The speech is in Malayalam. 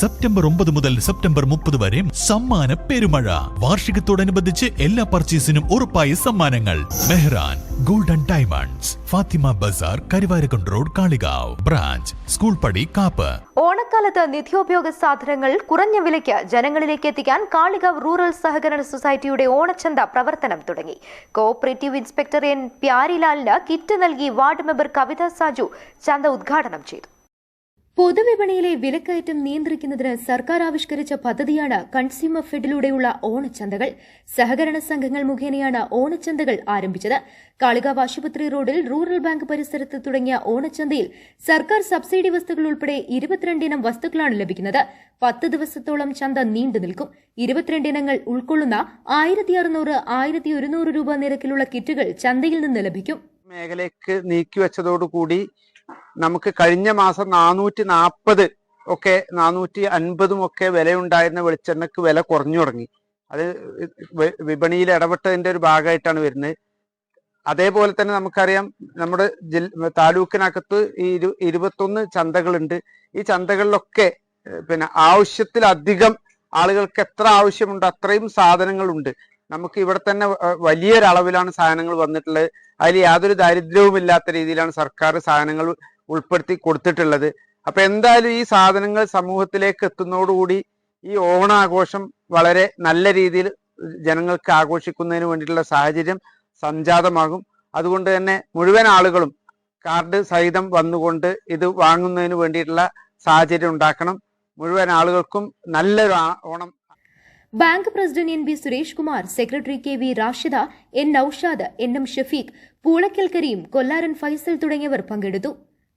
സെപ്റ്റംബർ ഒമ്പത് മുതൽ സെപ്റ്റംബർ മുപ്പത് വരെ സമ്മാന പെരുമഴ. വാർഷികത്തോടനുബന്ധിച്ച് എല്ലാ പർച്ചേസിനും ഉറപ്പായ സമ്മാനങ്ങൾ. Mehran golden diamonds Fathima Bazar Karuvarakundu road Kalikavu. Branch school പടി കാപ്പ്. ഓണക്കാലത്ത് നിത്യോപയോഗ സാധനങ്ങൾ കുറഞ്ഞ വിലയ്ക്ക് ജനങ്ങളിലേക്ക് എത്തിക്കാൻ കാളികാവ് റൂറൽ സഹകരണ സൊസൈറ്റിയുടെ ഓണച്ചന്ത പ്രവർത്തനം തുടങ്ങി. Cooperative inspector N. പ്യാരിലാലിന് കിറ്റ് നൽകി വാർഡ് മെമ്പർ കവിത സാജു ചന്ത ഉദ്ഘാടനം ചെയ്തു. പൊതുവിപണിയിലെ വിലക്കയറ്റം നിയന്ത്രിക്കുന്നതിന് സർക്കാർ ആവിഷ്കരിച്ച പദ്ധതിയാണ് കൺസ്യൂമർ ഫെഡിലൂടെയുള്ള ഓണച്ചന്തകൾ. സഹകരണ സംഘങ്ങൾ മുഖേനയാണ് ഓണച്ചന്തകൾ ആരംഭിച്ചത്. കാളികാവ് ആശുപത്രി റോഡിൽ റൂറൽ ബാങ്ക് പരിസരത്ത് തുടങ്ങിയ ഓണച്ചന്തയിൽ സർക്കാർ സബ്സിഡി വസ്തുക്കൾ ഉൾപ്പെടെ ഇരുപത്തിരണ്ടിനം വസ്തുക്കളാണ് ലഭിക്കുന്നത്. പത്ത് ദിവസത്തോളം ചന്ത നീണ്ടു നിൽക്കും. ഇരുപത്തിരണ്ടിനങ്ങൾ ഉൾക്കൊള്ളുന്ന ആയിരത്തി അറുന്നൂറ് ആയിരത്തി ഒരുന്നൂറ് രൂപ നിരക്കിലുള്ള കിറ്റുകൾ ചന്തയിൽ നിന്ന് ലഭിക്കും. മേഖലയ്ക്ക് നീക്കിവെച്ചതോടുകൂടി നമുക്ക് കഴിഞ്ഞ മാസം നാനൂറ്റി നാൽപ്പത് ഒക്കെ നാനൂറ്റി അൻപതും ഒക്കെ വിലയുണ്ടായിരുന്ന വെളിച്ചെണ്ണക്ക് വില കുറഞ്ഞു തുടങ്ങി. അത് വിപണിയിൽ ഇടപെട്ടതിന്റെ ഒരു ഭാഗമായിട്ടാണ് വരുന്നത്. അതേപോലെ തന്നെ നമുക്കറിയാം നമ്മുടെ ജില്ല താലൂക്കിനകത്ത് ഈ ഇരു ഇരുപത്തൊന്ന് ചന്തകളുണ്ട്. ഈ ചന്തകളിലൊക്കെ പിന്നെ ആവശ്യത്തിലധികം ആളുകൾക്ക് എത്ര ആവശ്യമുണ്ട് അത്രയും സാധനങ്ങളുണ്ട്. നമുക്ക് ഇവിടെ തന്നെ വലിയൊരളവിലാണ് സാധനങ്ങൾ വന്നിട്ടുള്ളത്. അതിൽ യാതൊരു ദാരിദ്ര്യവും ഇല്ലാത്ത രീതിയിലാണ് സർക്കാർ സാധനങ്ങൾ ഉൾപ്പെടുത്തി കൊടുത്തിട്ടുള്ളത്. അപ്പൊ എന്തായാലും ഈ സാധനങ്ങൾ സമൂഹത്തിലേക്ക് എത്തുന്നതോടുകൂടി ഈ ഓണാഘോഷം വളരെ നല്ല രീതിയിൽ ജനങ്ങൾക്ക് ആഘോഷിക്കുന്നതിന് വേണ്ടിയിട്ടുള്ള സാഹചര്യം സംജാതമാകും. അതുകൊണ്ട് തന്നെ മുഴുവൻ ആളുകളും കാർഡ് സഹിതം വന്നുകൊണ്ട് ഇത് വാങ്ങുന്നതിന് വേണ്ടിയിട്ടുള്ള സാഹചര്യം ഉണ്ടാക്കണം. മുഴുവൻ ആളുകൾക്കും നല്ലൊരു Onam. Bank president N B Suresh Kumar secretary K V Rashida N Noushad N M Shafeeq Poolakkal Kareem Kollaran Faisal തുടങ്ങിയവർ പങ്കെടുത്തു.